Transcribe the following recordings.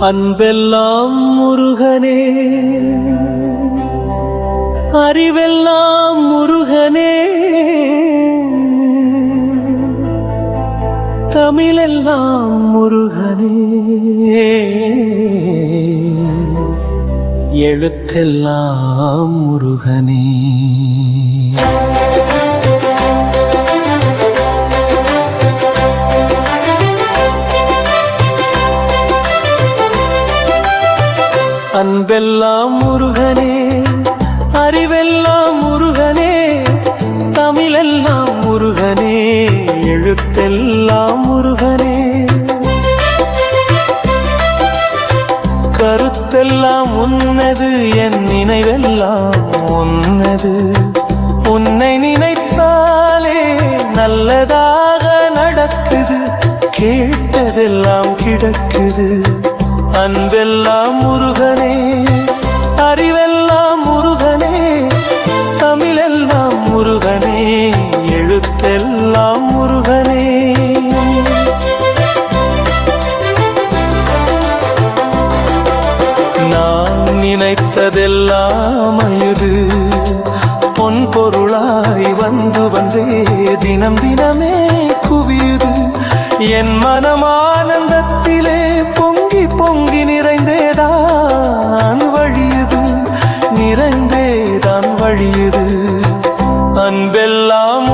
அன்பெல்லாம் முருகனே. அறிவெல்லாம் முருகனே. தமிழெல்லாம் முருகனே. எழுத்தெல்லாம் முருகனே. அன்பெல்லாம் முருகனே அறிவெல்லாம் முருகனே தமிழெல்லாம் முருகனே எழுத்தெல்லாம் முருகனே. கருத்தெல்லாம் உன்னது என் நினைவெல்லாம் உன்னது. உன்னை நினைத்தாலே நல்லதாக நடக்குது கேட்டதெல்லாம் கிடக்குது. அன்பெல்லாம் முருகனே அறிவெல்லாம் முருகனே தமிழெல்லாம் முருகனே எழுத்தெல்லாம் முருகனே. நான் நினைத்ததெல்லாம் அயுது பொன் பொருளாய் வந்து வந்தே தினம் தினமே குவியுது. என் மனம் ஆனந்தத்திலே நிறைந்தேதான் வழியது. அன்பெல்லாம்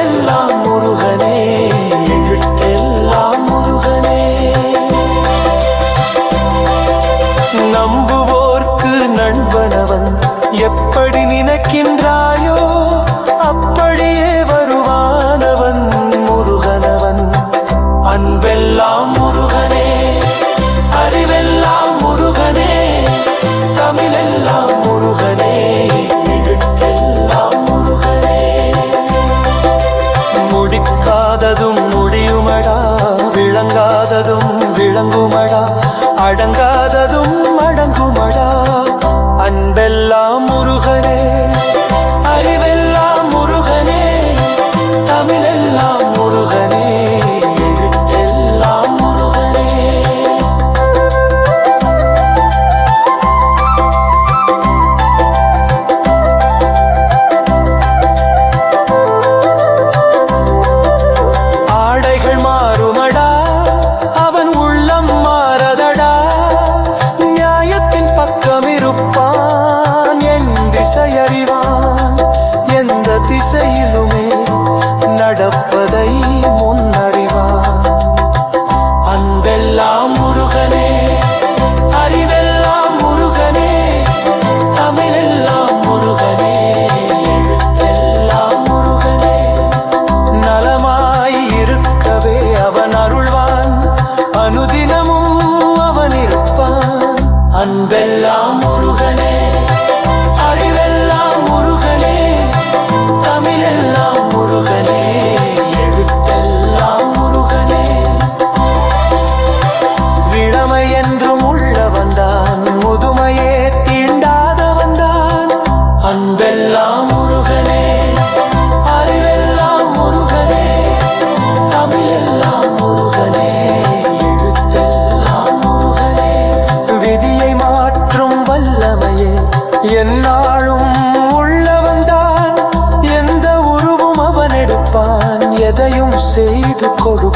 தமிழெல்லாம் முருகனே. எழுத்தெல்லாம் முருகனே. நம்புவோர்க்கு நண்பனவன். எப்படி நினைக்கின்ற முடியாததும் முடியுமடா விளங்காததும் விளங்குமடா அடங்காததும் அடங்குமடா. அன்பெல்லாம் முருகனே என்னாலும் உள்ளவன்தான் எந்த உருவும் அவன் எடுப்பான். எதையும் செய்து கொடு